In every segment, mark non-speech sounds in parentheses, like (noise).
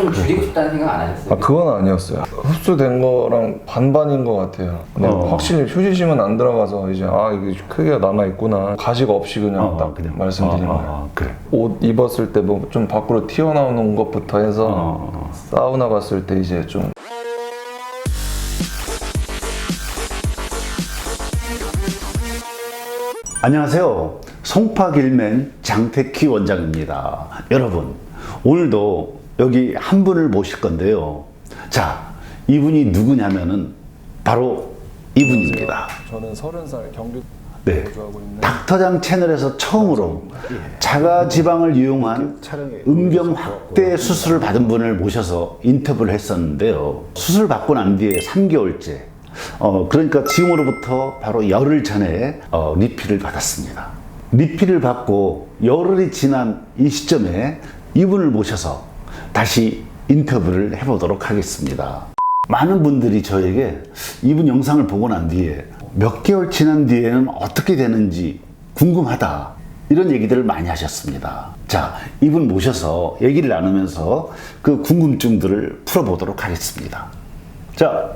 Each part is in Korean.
좀 줄이고 싶다는 생각 안 하셨어요? 아 그건 아니었어요. 흡수된 거랑 반반인 것 같아요. 그냥 어. 확실히 휴지심은 안 들어가서 이제 아 이게 크기가 남아 있구나. 가식 없이 그냥 어, 딱 그냥. 말씀드린 어, 어, 거예요. 어, 그래. 옷 입었을 때 뭐 좀 밖으로 튀어나오는 것부터 해서 어. 사우나 갔을 때 이제 좀 안녕하세요. 송파길맨 장태키 원장입니다. 여러분, 오늘도 여기 한 분을 모실 건데요. 자, 이분이 누구냐면은 바로 이분입니다. 저는 서른 살 경기 네. 닥터장 채널에서 처음으로 자가 지방을 이용한 음경 확대 수술을 받은 분을 모셔서 인터뷰를 했었는데요. 수술 받고 난 뒤에 3개월째. 어, 그러니까 지금으로부터 바로 열흘 전에 어, 리필을 받았습니다. 리필을 받고 열흘이 지난 이 시점에 이분을 모셔서 다시 인터뷰를 해보도록 하겠습니다. 많은 분들이 저에게 이분 영상을 보고 난 뒤에 몇 개월 지난 뒤에는 어떻게 되는지 궁금하다. 이런 얘기들을 많이 하셨습니다. 자, 이분 모셔서 얘기를 나누면서 그 궁금증들을 풀어보도록 하겠습니다. 자,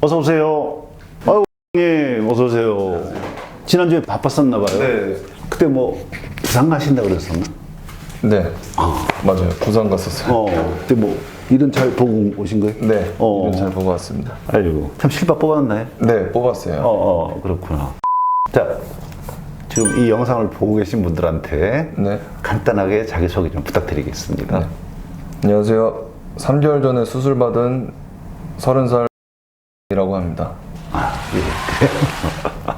어서 오세요. 아유, 님, 어서 오세요. 지난주에 바빴었나 봐요. 네. 그때 뭐, 부산 가신다 그랬었나? 네 맞아요 부산 갔었어요. 어, 그때 뭐, 일은 잘 보고 오신 거예요? 네 어. 이건 잘 보고 왔습니다. 아이고, 참 실밥 뽑았나요? 네 뽑았어요. 어, 어, 그렇구나. 자, 지금 이 영상을 보고 계신 분들한테 네. 간단하게 자기 소개 좀 부탁드리겠습니다. 네. 안녕하세요. 3개월 전에 수술 받은 30살이라고 합니다. 아, 예. (laughs)